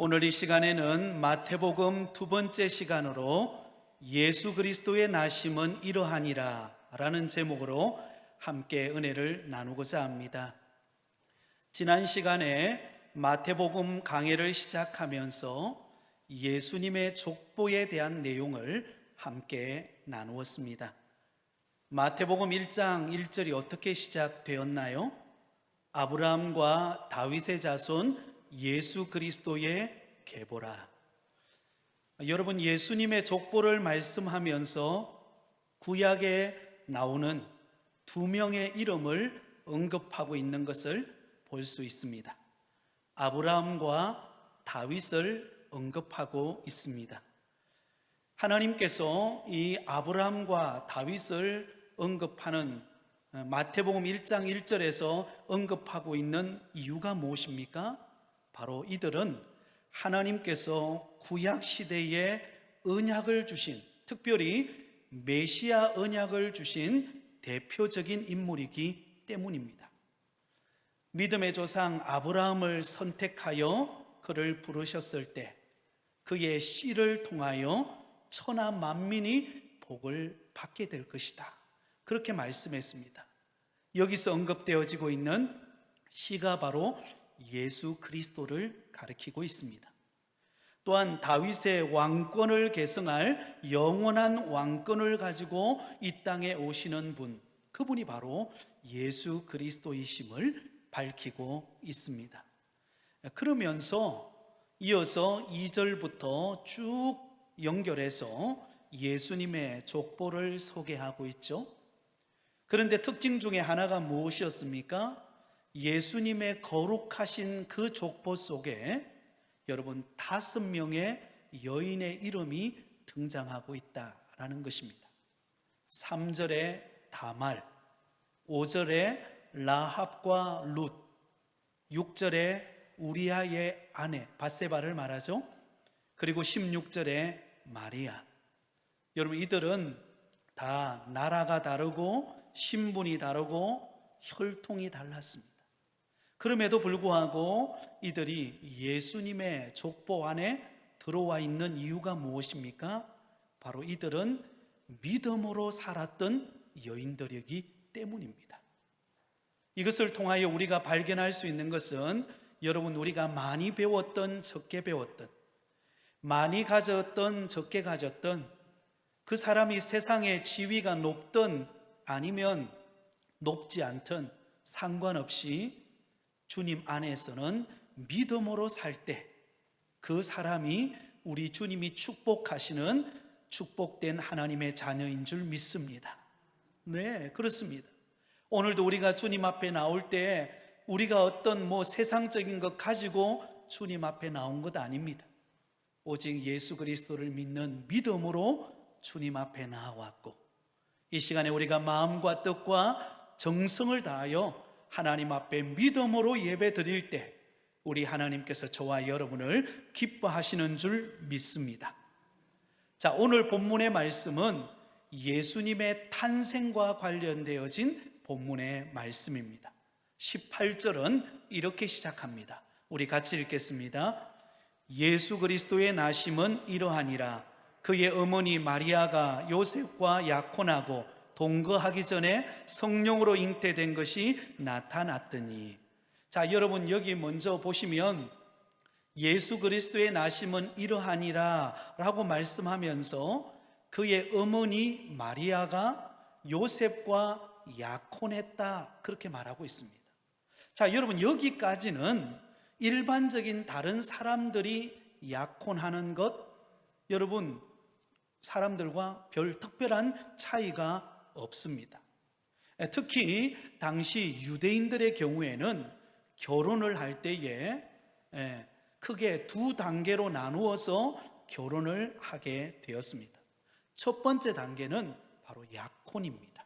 오늘 이 시간에는 마태복음 두 번째 시간으로 예수 그리스도의 나심은 이러하니라 라는 제목으로 함께 은혜를 나누고자 합니다. 지난 시간에 마태복음 강해를 시작하면서 예수님의 족보에 대한 내용을 함께 나누었습니다. 마태복음 1장 1절이 어떻게 시작되었나요? 아브라함과 다윗의 자손 예수 그리스도의 계보라. 여러분 예수님의 족보를 말씀하면서 구약에 나오는 두 명의 이름을 언급하고 있는 것을 볼 수 있습니다. 아브라함과 다윗을 언급하고 있습니다. 하나님께서 이 아브라함과 다윗을 언급하는 마태복음 1장 1절에서 언급하고 있는 이유가 무엇입니까? 바로 이들은 하나님께서 구약 시대에 언약을 주신 특별히 메시아 언약을 주신 대표적인 인물이기 때문입니다. 믿음의 조상 아브라함을 선택하여 그를 부르셨을 때 그의 씨를 통하여 천하 만민이 복을 받게 될 것이다. 그렇게 말씀했습니다. 여기서 언급되어지고 있는 시가 바로 예수 그리스도를 가리키고 있습니다. 또한 다윗의 왕권을 계승할 영원한 왕권을 가지고 이 땅에 오시는 분, 그분이 바로 예수 그리스도이심을 밝히고 있습니다. 그러면서 이어서 2절부터 쭉 연결해서 예수님의 족보를 소개하고 있죠. 그런데 특징 중에 하나가 무엇이었습니까? 예수님의 거룩하신 그 족보 속에 여러분 다섯 명의 여인의 이름이 등장하고 있다라는 것입니다. 3절에 다말, 5절에 라합과 룻, 6절에 우리아의 아내 바세바를 말하죠. 그리고 16절에 마리아. 여러분 이들은 다 나라가 다르고 신분이 다르고 혈통이 달랐습니다. 그럼에도 불구하고 이들이 예수님의 족보 안에 들어와 있는 이유가 무엇입니까? 바로 이들은 믿음으로 살았던 여인들이기 때문입니다. 이것을 통하여 우리가 발견할 수 있는 것은 여러분 우리가 많이 배웠던 적게 배웠던 많이 가졌던 적게 가졌던 그 사람이 세상의 지위가 높든 아니면 높지 않든 상관없이 주님 안에서는 믿음으로 살 때 그 사람이 우리 주님이 축복하시는 축복된 하나님의 자녀인 줄 믿습니다. 네, 그렇습니다. 오늘도 우리가 주님 앞에 나올 때 우리가 어떤 뭐 세상적인 것 가지고 주님 앞에 나온 것 아닙니다. 오직 예수 그리스도를 믿는 믿음으로 주님 앞에 나왔고 이 시간에 우리가 마음과 뜻과 정성을 다하여 하나님 앞에 믿음으로 예배 드릴 때 우리 하나님께서 저와 여러분을 기뻐하시는 줄 믿습니다. 자, 오늘 본문의 말씀은 예수님의 탄생과 관련되어진 본문의 말씀입니다. 18절은 이렇게 시작합니다. 우리 같이 읽겠습니다. 예수 그리스도의 나심은 이러하니라. 그의 어머니 마리아가 요셉과 약혼하고 동거하기 전에 성령으로 잉태된 것이 나타났더니. 자 여러분 여기 먼저 보시면 예수 그리스도의 나심은 이러하니라 라고 말씀하면서 그의 어머니 마리아가 요셉과 약혼했다. 그렇게 말하고 있습니다. 자 여러분 여기까지는 일반적인 다른 사람들이 약혼하는 것 여러분 사람들과 별 특별한 차이가 없습니다. 특히 당시 유대인들의 경우에는 결혼을 할 때에 크게 두 단계로 나누어서 결혼을 하게 되었습니다. 첫 번째 단계는 바로 약혼입니다.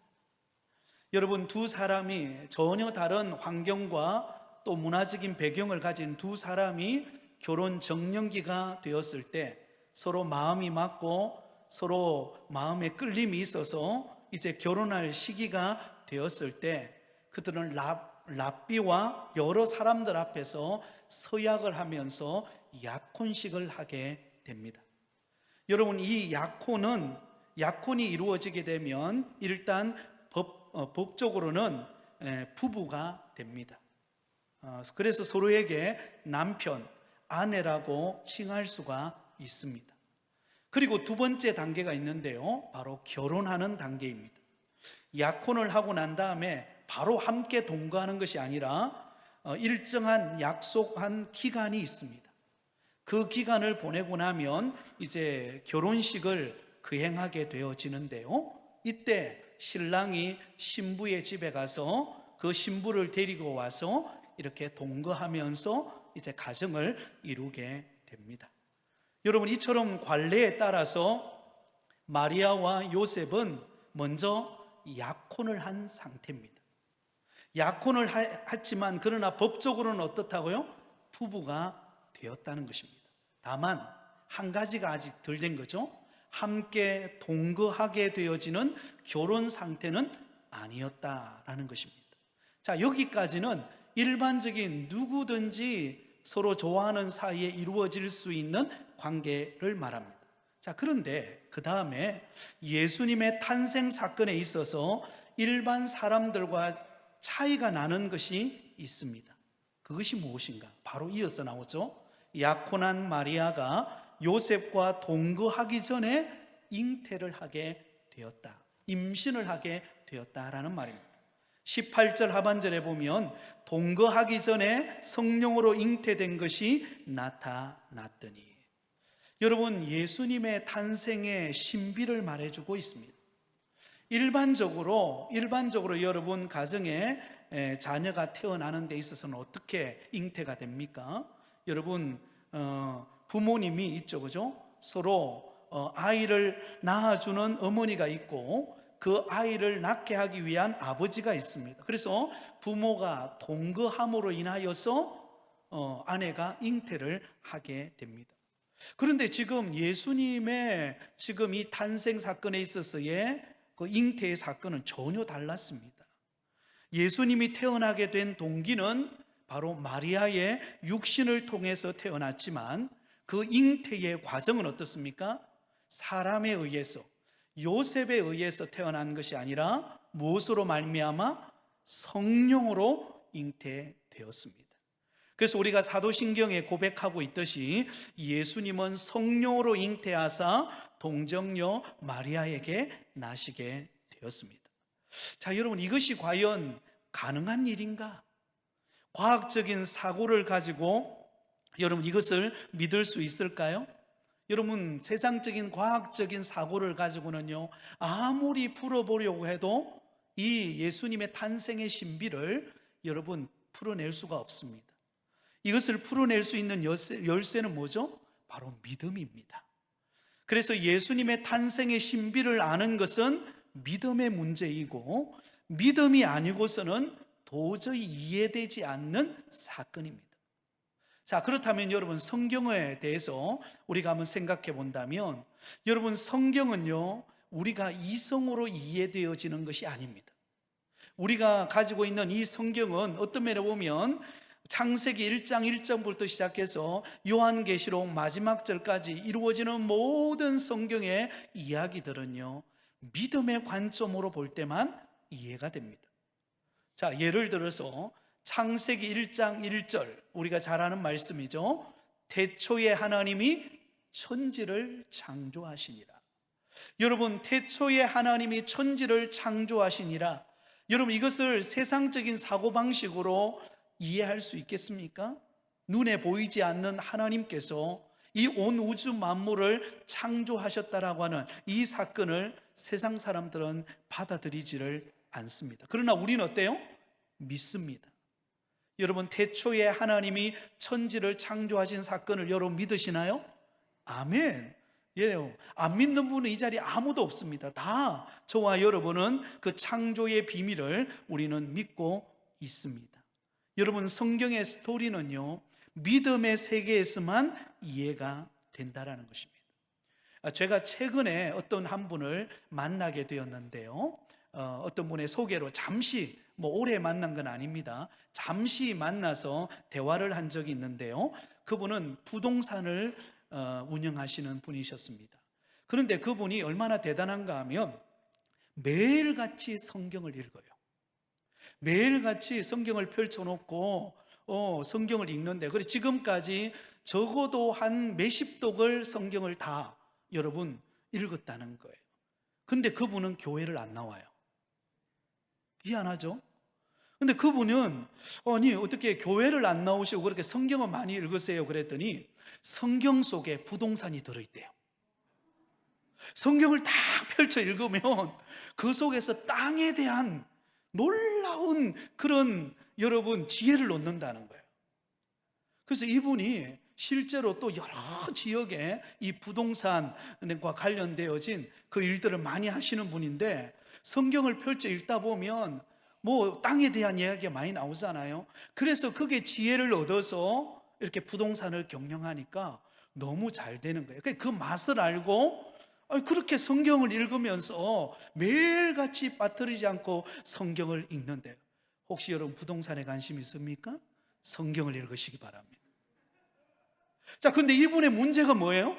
여러분, 두 사람이 전혀 다른 환경과 또 문화적인 배경을 가진 두 사람이 결혼 정년기가 되었을 때 서로 마음이 맞고 서로 마음에 끌림이 있어서 이제 결혼할 시기가 되었을 때 그들은 랍, 랍비와 여러 사람들 앞에서 서약을 하면서 약혼식을 하게 됩니다. 여러분 이 약혼은 약혼이 이루어지게 되면 일단 법, 어, 법적으로는 에, 부부가 됩니다. 어, 그래서 서로에게 남편, 아내라고 칭할 수가 있습니다. 그리고 두 번째 단계가 있는데요. 바로 결혼하는 단계입니다. 약혼을 하고 난 다음에 바로 함께 동거하는 것이 아니라 어, 일정한 약속한 기간이 있습니다. 그 기간을 보내고 나면 이제 결혼식을 그행하게 되어지는데요. 이때 신랑이 신부의 집에 가서 그 신부를 데리고 와서 이렇게 동거하면서 이제 가정을 이루게 됩니다. 여러분 이처럼 관례에 따라서 마리아와 요셉은 먼저 약혼을 한 상태입니다. 약혼을 하- 했지만 그러나 법적으로는 어떻다고요? 부부가 되었다는 것입니다. 다만 한 가지가 아직 덜 된 거죠. 함께 동거하게 되어지는 결혼 상태는 아니었다라는 것입니다. 자, 여기까지는 일반적인 누구든지 서로 좋아하는 사이에 이루어질 수 있는 관계를 말합니다. 자, 그런데 그 다음에 예수님의 탄생 사건에 있어서 일반 사람들과 차이가 나는 것이 있습니다. 그것이 무엇인가? 바로 이어서 나오죠. 약혼한 마리아가 요셉과 동거하기 전에 잉태를 하게 되었다. 임신을 하게 되었다라는 말입니다. 18절 하반절에 보면 동거하기 전에 성령으로 잉태된 것이 나타났더니 여러분 예수님의 탄생의 신비를 말해주고 있습니다. 일반적으로 일반적으로 여러분 가정에 에, 자녀가 태어나는 데 있어서는 어떻게 잉태가 됩니까? 여러분 어, 부모님이 있죠, 그죠? 서로 어, 아이를 낳아주는 어머니가 있고 그 아이를 낳게 하기 위한 아버지가 있습니다. 그래서 부모가 동거함으로 인하여서 어, 아내가 잉태를 하게 됩니다. 그런데 지금 예수님의 지금 이 탄생 사건에 있어서의 그 잉태의 사건은 전혀 달랐습니다. 예수님이 태어나게 된 동기는 바로 마리아의 육신을 통해서 태어났지만 그 잉태의 과정은 어떻습니까? 사람에 의해서 요셉에 의해서 태어난 것이 아니라 무엇으로 말미암아 성령으로 잉태되었습니다. 그래서 우리가 사도신경에 고백하고 있듯이 예수님은 성령으로 잉태하사 동정녀 마리아에게 나시게 되었습니다. 자, 여러분 이것이 과연 가능한 일인가? 과학적인 사고를 가지고 여러분 이것을 믿을 수 있을까요? 여러분 세상적인 과학적인 사고를 가지고는요 아무리 풀어보려고 해도 이 예수님의 탄생의 신비를 여러분 풀어낼 수가 없습니다. 이것을 풀어낼 수 있는 열쇠, 열쇠는 뭐죠? 바로 믿음입니다. 그래서 예수님의 탄생의 신비를 아는 것은 믿음의 문제이고 믿음이 아니고서는 도저히 이해되지 않는 사건입니다. 자, 그렇다면 여러분 성경에 대해서 우리가 한번 생각해 본다면 여러분 성경은요, 우리가 이성으로 이해되어지는 것이 아닙니다. 우리가 가지고 있는 이 성경은 어떤 면에 보면 창세기 1장 1절부터 시작해서 요한계시록 마지막 절까지 이루어지는 모든 성경의 이야기들은요, 믿음의 관점으로 볼 때만 이해가 됩니다. 자, 예를 들어서 창세기 1장 1절 우리가 잘 아는 말씀이죠. 태초에 하나님이 천지를 창조하시니라. 여러분, 태초에 하나님이 천지를 창조하시니라. 여러분, 이것을 세상적인 사고방식으로 이해할 수 있겠습니까? 눈에 보이지 않는 하나님께서 이 온 우주 만물을 창조하셨다라고 하는 이 사건을 세상 사람들은 받아들이지를 않습니다. 그러나 우리는 어때요? 믿습니다. 여러분, 태초에 하나님이 천지를 창조하신 사건을 여러분 믿으시나요? 아멘. 예, 안 믿는 분은 이 자리에 아무도 없습니다. 다 저와 여러분은 그 창조의 비밀을 우리는 믿고 있습니다. 여러분, 성경의 스토리는요, 믿음의 세계에서만 이해가 된다라는 것입니다. 아, 제가 최근에 어떤 한 분을 만나게 되었는데요. 어, 어떤 분의 소개로 잠시 뭐 오래 만난 건 아닙니다. 잠시 만나서 대화를 한 적이 있는데요. 그분은 부동산을 어, 운영하시는 분이셨습니다. 그런데 그분이 얼마나 대단한가 하면 매일같이 성경을 읽어요. 매일같이 성경을 펼쳐놓고 어, 성경을 읽는데 그래 지금까지 적어도 한 몇십 독을 성경을 다 여러분 읽었다는 거예요. 근데 그분은 교회를 안 나와요. 미안하죠? 근데 그분은 아니 어떻게 교회를 안 나오시고 그렇게 성경을 많이 읽으세요 그랬더니 성경 속에 부동산이 들어있대요. 성경을 딱 펼쳐 읽으면 그 속에서 땅에 대한 놀라 운 그런 여러분 지혜를 얻는다는 거예요. 그래서 이분이 실제로 또 여러 지역에 이 부동산과 관련되어진 그 일들을 많이 하시는 분인데 성경을 펼쳐 읽다 보면 뭐 땅에 대한 이야기가 많이 나오잖아요. 그래서 그게 지혜를 얻어서 이렇게 부동산을 경영하니까 너무 잘 되는 거예요. 그 맛을 알고 그렇게 성경을 읽으면서 매일같이 빠뜨리지 않고 성경을 읽는데 혹시 여러분 부동산에 관심 있습니까? 성경을 읽으시기 바랍니다. 자, 근데 이분의 문제가 뭐예요?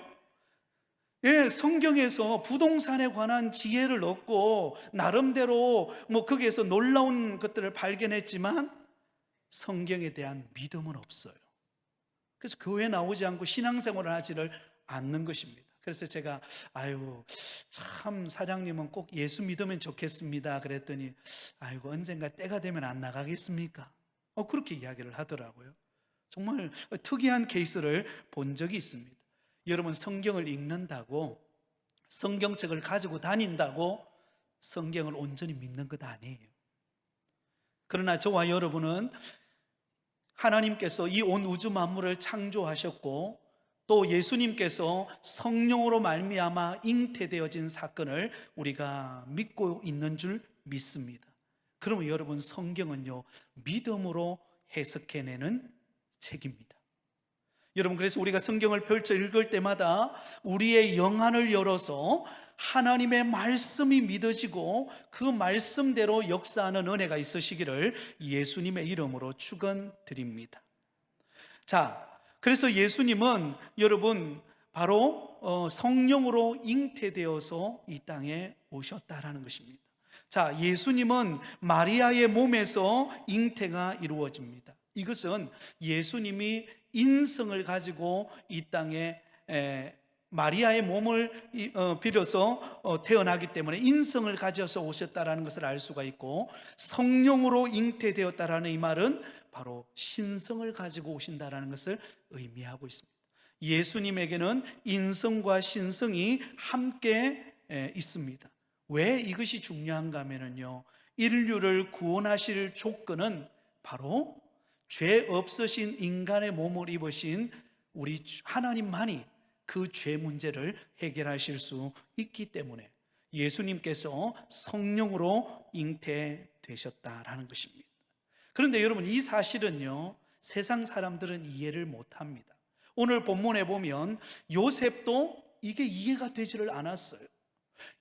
예, 성경에서 부동산에 관한 지혜를 얻고 나름대로 뭐 거기에서 놀라운 것들을 발견했지만 성경에 대한 믿음은 없어요. 그래서 교회 나오지 않고 신앙생활을 하지를 않는 것입니다. 그래서 제가 아유 참 사장님은 꼭 예수 믿으면 좋겠습니다. 그랬더니 아이고 언젠가 때가 되면 안 나가겠습니까? 어 그렇게 이야기를 하더라고요. 정말 특이한 케이스를 본 적이 있습니다. 여러분 성경을 읽는다고 성경책을 가지고 다닌다고 성경을 온전히 믿는 것 아니에요. 그러나 저와 여러분은 하나님께서 이 온 우주 만물을 창조하셨고 또 예수님께서 성령으로 말미암아 잉태되어진 사건을 우리가 믿고 있는 줄 믿습니다. 그러면 여러분 성경은요 믿음으로 해석해내는 책입니다. 여러분 그래서 우리가 성경을 펼쳐 읽을 때마다 우리의 영안을 열어서 하나님의 말씀이 믿어지고 그 말씀대로 역사하는 은혜가 있으시기를 예수님의 이름으로 축원드립니다. 자, 그래서 예수님은 여러분 바로 어, 성령으로 잉태되어서 이 땅에 오셨다라는 것입니다. 자, 예수님은 마리아의 몸에서 잉태가 이루어집니다. 이것은 예수님이 인성을 가지고 이 땅에 마리아의 몸을 어, 빌어서 어, 태어나기 때문에 인성을 가져서 오셨다라는 것을 알 수가 있고 성령으로 잉태되었다라는 이 말은 바로 신성을 가지고 오신다라는 것을 의미하고 있습니다. 예수님에게는 인성과 신성이 함께 있습니다. 왜 이것이 중요한가 하면요. 인류를 구원하실 조건은 바로 죄 없으신 인간의 몸을 입으신 우리 하나님만이 그 죄 문제를 해결하실 수 있기 때문에 예수님께서 성령으로 잉태되셨다라는 것입니다. 그런데 여러분 이 사실은요 세상 사람들은 이해를 못합니다. 오늘 본문에 보면 요셉도 이게 이해가 되지를 않았어요.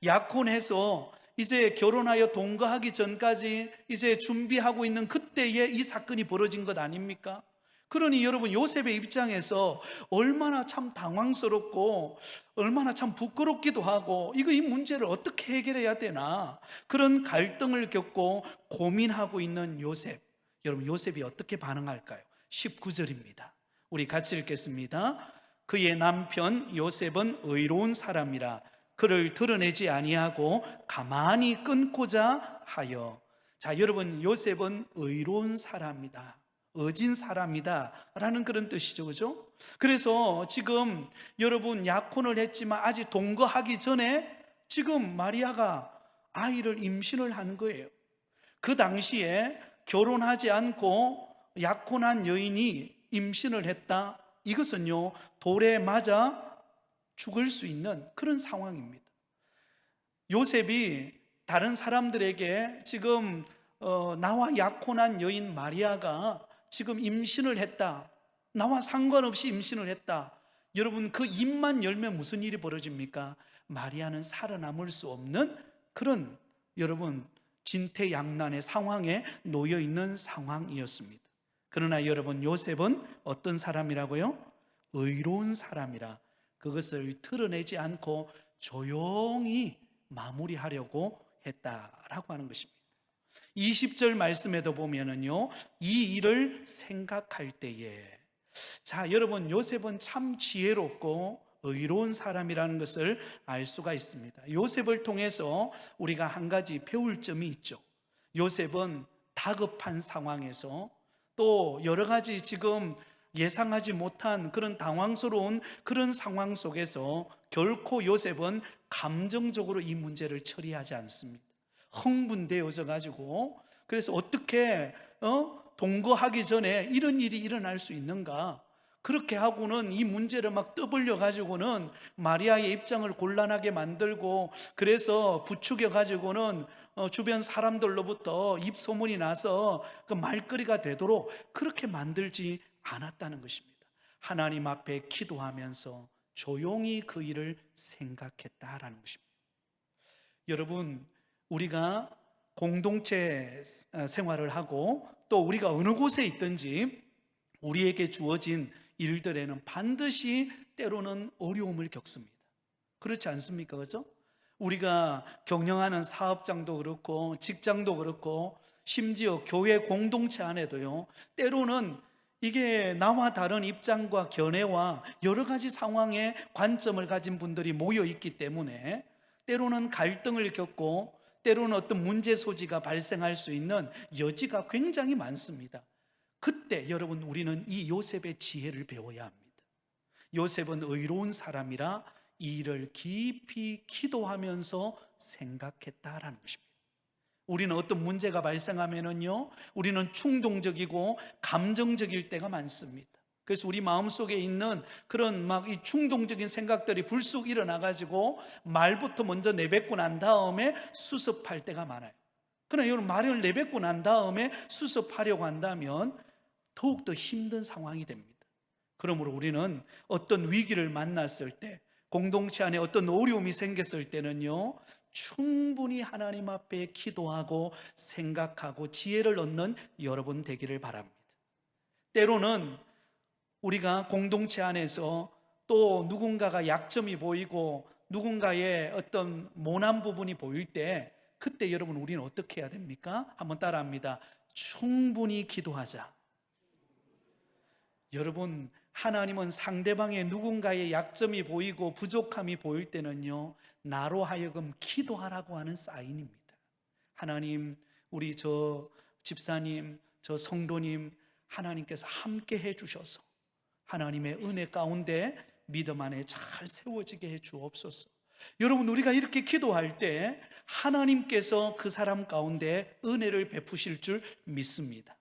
약혼해서 이제 결혼하여 동거하기 전까지 이제 준비하고 있는 그때에 이 사건이 벌어진 것 아닙니까? 그러니 여러분 요셉의 입장에서 얼마나 참 당황스럽고 얼마나 참 부끄럽기도 하고 이거 이 문제를 어떻게 해결해야 되나 그런 갈등을 겪고 고민하고 있는 요셉. 여러분 요셉이 어떻게 반응할까요? 19절입니다. 우리 같이 읽겠습니다. 그의 남편 요셉은 의로운 사람이라 그를 드러내지 아니하고 가만히 끊고자 하여 자 여러분 요셉은 의로운 사람이다. 어진 사람이다 라는 그런 뜻이죠 그죠? 그래서 지금 여러분 약혼을 했지만 아직 동거하기 전에 지금 마리아가 아이를 임신을 한 거예요 그 당시에 결혼하지 않고 약혼한 여인이 임신을 했다. 이것은요, 돌에 맞아 죽을 수 있는 그런 상황입니다. 요셉이 다른 사람들에게 지금 어, 나와 약혼한 여인 마리아가 지금 임신을 했다. 나와 상관없이 임신을 했다. 여러분 그 입만 열면 무슨 일이 벌어집니까? 마리아는 살아남을 수 없는 그런 여러분 진퇴양난의 상황에 놓여 있는 상황이었습니다. 그러나 여러분 요셉은 어떤 사람이라고요? 의로운 사람이라 그것을 드러내지 않고 조용히 마무리하려고 했다라고 하는 것입니다. 20절 말씀에도 보면은요, 이 일을 생각할 때에 자, 여러분 요셉은 참 지혜롭고 의로운 사람이라는 것을 알 수가 있습니다. 요셉을 통해서 우리가 한 가지 배울 점이 있죠. 요셉은 다급한 상황에서 또 여러 가지 지금 예상하지 못한 그런 당황스러운 그런 상황 속에서 결코 요셉은 감정적으로 이 문제를 처리하지 않습니다. 흥분되어져 가지고 그래서 어떻게 어? 동거하기 전에 이런 일이 일어날 수 있는가? 그렇게 하고는 이 문제를 막 떠벌려 가지고는 마리아의 입장을 곤란하게 만들고 그래서 부추겨 가지고는 어, 주변 사람들로부터 입소문이 나서 그 말거리가 되도록 그렇게 만들지 않았다는 것입니다. 하나님 앞에 기도하면서 조용히 그 일을 생각했다라는 것입니다. 여러분, 우리가 공동체 생활을 하고 또 우리가 어느 곳에 있든지 우리에게 주어진 일들에는 반드시 때로는 어려움을 겪습니다. 그렇지 않습니까? 그죠? 우리가 경영하는 사업장도 그렇고 직장도 그렇고 심지어 교회 공동체 안에도요. 때로는 이게 나와 다른 입장과 견해와 여러 가지 상황에 관점을 가진 분들이 모여 있기 때문에 때로는 갈등을 겪고 때로는 어떤 문제 소지가 발생할 수 있는 여지가 굉장히 많습니다. 그때 여러분 우리는 이 요셉의 지혜를 배워야 합니다. 요셉은 의로운 사람이라 이 일을 깊이 기도하면서 생각했다라는 것입니다. 우리는 어떤 문제가 발생하면은요, 우리는 충동적이고 감정적일 때가 많습니다. 그래서 우리 마음속에 있는 그런 막 이 충동적인 생각들이 불쑥 일어나가지고 말부터 먼저 내뱉고 난 다음에 수습할 때가 많아요. 그러나 여러분 말을 내뱉고 난 다음에 수습하려고 한다면 더욱더 힘든 상황이 됩니다. 그러므로 우리는 어떤 위기를 만났을 때 공동체 안에 어떤 어려움이 생겼을 때는요, 충분히 하나님 앞에 기도하고 생각하고 지혜를 얻는 여러분 되기를 바랍니다. 때로는 우리가 공동체 안에서 또 누군가가 약점이 보이고 누군가의 어떤 모난 부분이 보일 때 그때 여러분 우리는 어떻게 해야 됩니까? 한번 따라합니다. 충분히 기도하자. 여러분 하나님은 상대방의 누군가의 약점이 보이고 부족함이 보일 때는요, 나로 하여금 기도하라고 하는 사인입니다. 하나님, 우리 저 집사님, 저 성도님, 하나님께서 함께 해 주셔서 하나님의 은혜 가운데 믿음 안에 잘 세워지게 해 주옵소서. 여러분, 우리가 이렇게 기도할 때 하나님께서 그 사람 가운데 은혜를 베푸실 줄 믿습니다.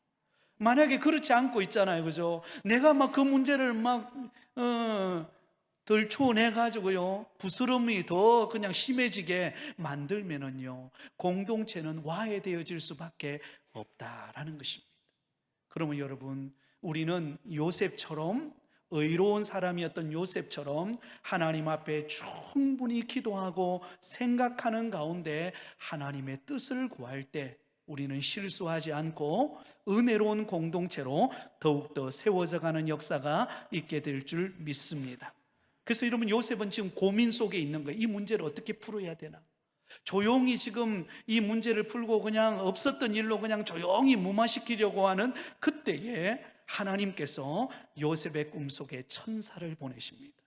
만약에 그렇지 않고 있잖아요. 그죠? 내가 막 그 문제를 막, 어, 덜 추원해가지고요. 부스럼이 더 그냥 심해지게 만들면은요. 공동체는 와해되어질 수밖에 없다라는 것입니다. 그러면 여러분, 우리는 요셉처럼 의로운 사람이었던 요셉처럼 하나님 앞에 충분히 기도하고 생각하는 가운데 하나님의 뜻을 구할 때 우리는 실수하지 않고 은혜로운 공동체로 더욱더 세워져 가는 역사가 있게 될 줄 믿습니다. 그래서 여러분 요셉은 지금 고민 속에 있는 거예요. 이 문제를 어떻게 풀어야 되나? 조용히 지금 이 문제를 풀고 그냥 없었던 일로 그냥 조용히 무마시키려고 하는 그때에 하나님께서 요셉의 꿈속에 천사를 보내십니다.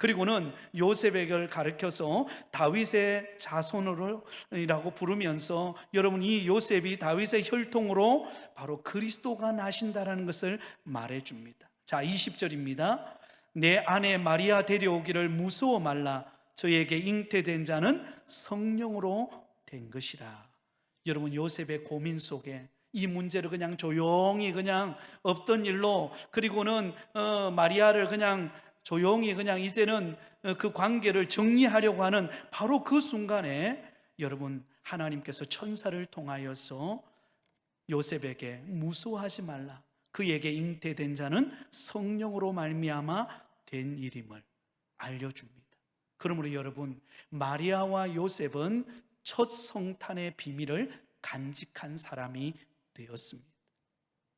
그리고는 요셉에게 가르켜서 다윗의 자손으로라고 부르면서 여러분 이 요셉이 다윗의 혈통으로 바로 그리스도가 나신다라는 것을 말해 줍니다. 자, 20절입니다. 내 아내 마리아 데려오기를 무서워 말라 저에게 잉태된 자는 성령으로 된 것이라. 여러분 요셉의 고민 속에 이 문제를 그냥 조용히 그냥 없던 일로 그리고는 어, 마리아를 그냥 조용히 그냥 이제는 그 관계를 정리하려고 하는 바로 그 순간에 여러분 하나님께서 천사를 통하여서 요셉에게 무서워하지 말라. 그에게 잉태된 자는 성령으로 말미암아 된 일임을 알려줍니다. 그러므로 여러분 마리아와 요셉은 첫 성탄의 비밀을 간직한 사람이 되었습니다.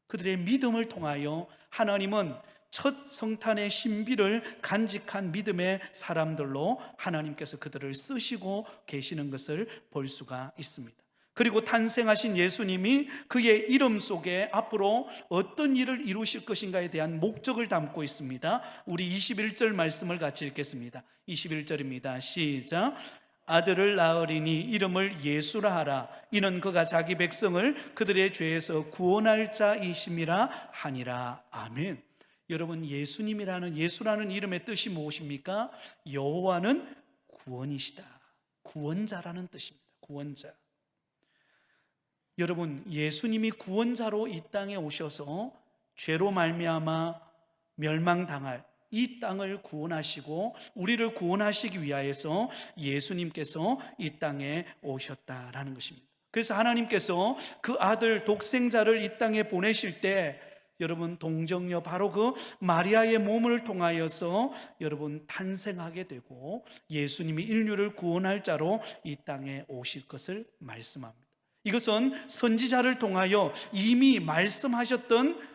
그들의 믿음을 통하여 하나님은 첫 성탄의 신비를 간직한 믿음의 사람들로 하나님께서 그들을 쓰시고 계시는 것을 볼 수가 있습니다. 그리고 탄생하신 예수님이 그의 이름 속에 앞으로 어떤 일을 이루실 것인가에 대한 목적을 담고 있습니다. 우리 21절 말씀을 같이 읽겠습니다. 21절입니다. 시작. 아들을 낳으리니 이름을 예수라 하라. 이는 그가 자기 백성을 그들의 죄에서 구원할 자이심이라 하니라. 아멘. 여러분 예수님이라는 예수라는 이름의 뜻이 무엇입니까? 여호와는 구원이시다. 구원자라는 뜻입니다. 구원자. 여러분 예수님이 구원자로 이 땅에 오셔서 죄로 말미암아 멸망당할 이 땅을 구원하시고 우리를 구원하시기 위하여서 예수님께서 이 땅에 오셨다라는 것입니다. 그래서 하나님께서 그 아들 독생자를 이 땅에 보내실 때 여러분 동정녀 바로 그 마리아의 몸을 통하여서 여러분 탄생하게 되고 예수님이 인류를 구원할 자로 이 땅에 오실 것을 말씀합니다. 이것은 선지자를 통하여 이미 말씀하셨던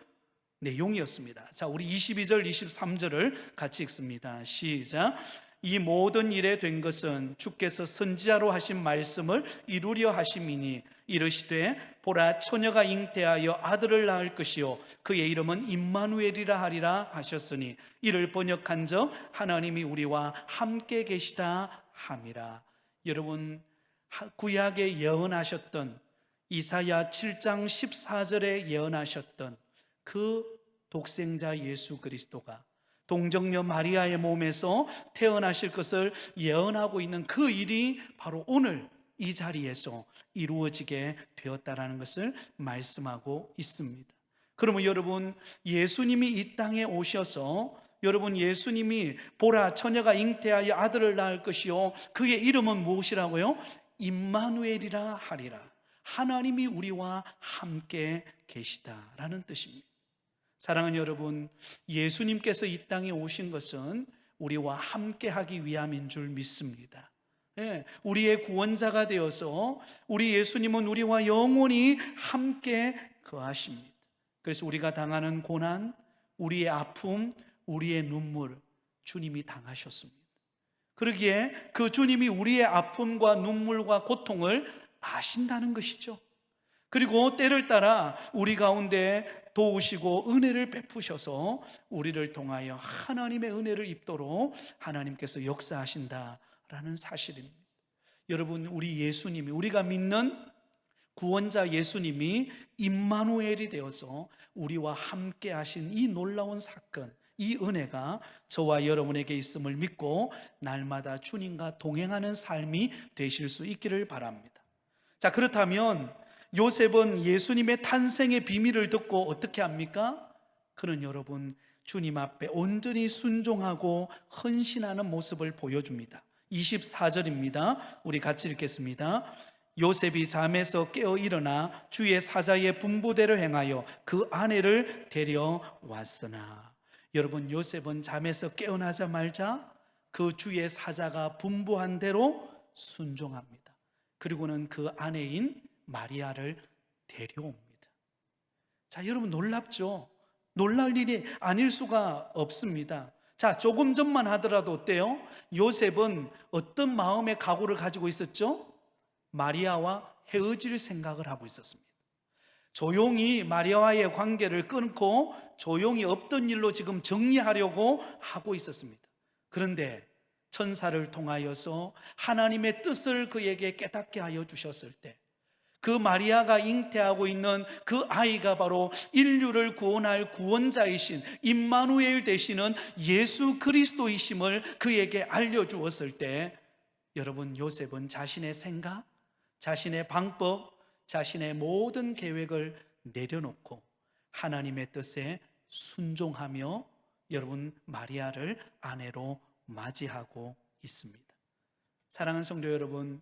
내용이었습니다. 자, 우리 22절, 23절을 같이 읽습니다. 시작. 이 모든 일에 된 것은 주께서 선지자로 하신 말씀을 이루려 하심이니 이르시되 보라 처녀가 잉태하여 아들을 낳을 것이요 그의 이름은 임마누엘이라 하리라 하셨으니 이를 번역한 적 하나님이 우리와 함께 계시다 함이라. 여러분 구약에 예언하셨던 이사야 7장 14절에 예언하셨던 그 독생자 예수 그리스도가 동정녀 마리아의 몸에서 태어나실 것을 예언하고 있는 그 일이 바로 오늘 이 자리에서 이루어지게 되었다라는 것을 말씀하고 있습니다. 그러면 여러분 예수님이 이 땅에 오셔서 여러분 예수님이 보라 처녀가 잉태하여 아들을 낳을 것이요 그의 이름은 무엇이라고요? 임마누엘이라 하리라. 하나님이 우리와 함께 계시다라는 뜻입니다. 사랑하는 여러분, 예수님께서 이 땅에 오신 것은 우리와 함께 하기 위함인 줄 믿습니다. 예, 우리의 구원자가 되어서 우리 예수님은 우리와 영원히 함께 거하십니다. 그래서 우리가 당하는 고난, 우리의 아픔, 우리의 눈물, 주님이 당하셨습니다. 그러기에 그 주님이 우리의 아픔과 눈물과 고통을 아신다는 것이죠. 그리고 때를 따라 우리 가운데 도우시고 은혜를 베푸셔서 우리를 통하여 하나님의 은혜를 입도록 하나님께서 역사하신다라는 사실입니다. 여러분, 우리 예수님이 우리가 믿는 구원자 예수님이 임마누엘이 되어서 우리와 함께 하신 이 놀라운 사건, 이 은혜가 저와 여러분에게 있음을 믿고 날마다 주님과 동행하는 삶이 되실 수 있기를 바랍니다. 자, 그렇다면 요셉은 예수님의 탄생의 비밀을 듣고 어떻게 합니까? 그는 여러분 주님 앞에 온전히 순종하고 헌신하는 모습을 보여줍니다. 24절입니다. 우리 같이 읽겠습니다. 요셉이 잠에서 깨어 일어나 주의 사자의 분부대로 행하여 그 아내를 데려왔으나 여러분 요셉은 잠에서 깨어나자말자 그 주의 사자가 분부한 대로 순종합니다. 그리고는 그 아내인 마리아를 데려옵니다. 자, 여러분 놀랍죠? 놀랄 일이 아닐 수가 없습니다. 자, 조금 전만 하더라도 어때요? 요셉은 어떤 마음의 각오를 가지고 있었죠? 마리아와 헤어질 생각을 하고 있었습니다. 조용히 마리아와의 관계를 끊고 조용히 없던 일로 지금 정리하려고 하고 있었습니다. 그런데 천사를 통하여서 하나님의 뜻을 그에게 깨닫게 하여 주셨을 때, 그 마리아가 잉태하고 있는 그 아이가 바로 인류를 구원할 구원자이신 임마누엘 되시는 예수 그리스도이심을 그에게 알려주었을 때, 여러분 요셉은 자신의 생각, 자신의 방법, 자신의 모든 계획을 내려놓고 하나님의 뜻에 순종하며 여러분 마리아를 아내로 맞이하고 있습니다. 사랑하는 성도 여러분,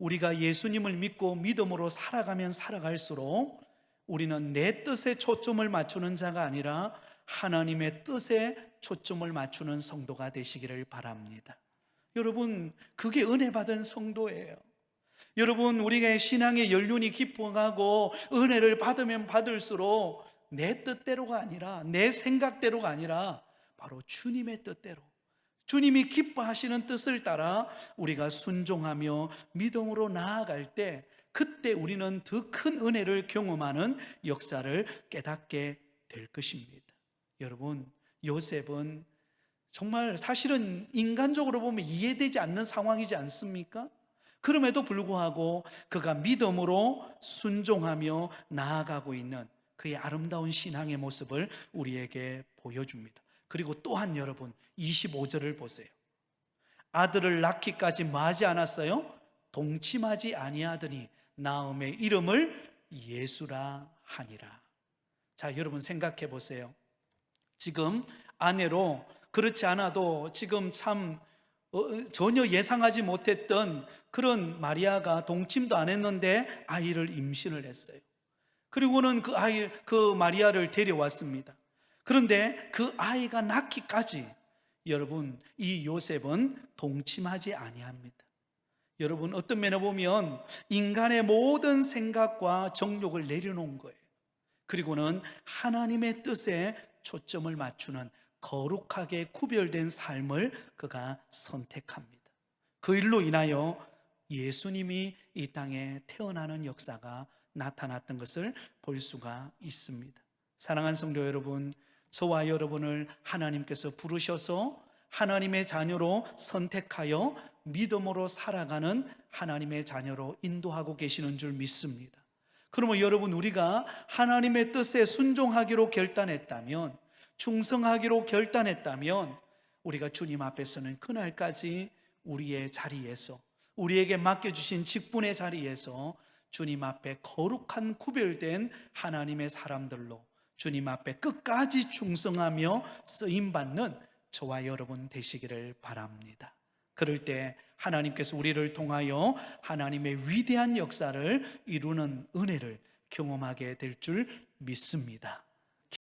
우리가 예수님을 믿고 믿음으로 살아가면 살아갈수록 우리는 내 뜻에 초점을 맞추는 자가 아니라 하나님의 뜻에 초점을 맞추는 성도가 되시기를 바랍니다. 여러분, 그게 은혜 받은 성도예요. 여러분, 우리가 신앙의 연륜이 깊어가고 은혜를 받으면 받을수록 내 뜻대로가 아니라 내 생각대로가 아니라 바로 주님의 뜻대로 주님이 기뻐하시는 뜻을 따라 우리가 순종하며 믿음으로 나아갈 때 그때 우리는 더 큰 은혜를 경험하는 역사를 깨닫게 될 것입니다. 여러분, 요셉은 정말 사실은 인간적으로 보면 이해되지 않는 상황이지 않습니까? 그럼에도 불구하고 그가 믿음으로 순종하며 나아가고 있는 그의 아름다운 신앙의 모습을 우리에게 보여줍니다. 그리고 또한 여러분 25절을 보세요. 아들을 낳기까지 마지 않았어요. 동침하지 아니하더니 나음의 이름을 예수라 하니라. 자, 여러분 생각해 보세요. 지금 아내로 그렇지 않아도 지금 참 어, 전혀 예상하지 못했던 그런 마리아가 동침도 안 했는데 아이를 임신을 했어요. 그리고는 그 아이, 그 마리아를 데려왔습니다. 그런데 그 아이가 낳기까지 여러분 이 요셉은 동침하지 아니합니다. 여러분 어떤 면에 보면 인간의 모든 생각과 정욕을 내려놓은 거예요. 그리고는 하나님의 뜻에 초점을 맞추는 거룩하게 구별된 삶을 그가 선택합니다. 그 일로 인하여 예수님이 이 땅에 태어나는 역사가 나타났던 것을 볼 수가 있습니다. 사랑하는 성도 여러분, 저와 여러분을 하나님께서 부르셔서 하나님의 자녀로 선택하여 믿음으로 살아가는 하나님의 자녀로 인도하고 계시는 줄 믿습니다. 그러면 여러분 우리가 하나님의 뜻에 순종하기로 결단했다면 충성하기로 결단했다면 우리가 주님 앞에서는 그날까지 우리의 자리에서 우리에게 맡겨주신 직분의 자리에서 주님 앞에 거룩한 구별된 하나님의 사람들로 주님 앞에 끝까지 충성하며 쓰임받는 저와 여러분 되시기를 바랍니다. 그럴 때 하나님께서 우리를 통하여 하나님의 위대한 역사를 이루는 은혜를 경험하게 될 줄 믿습니다.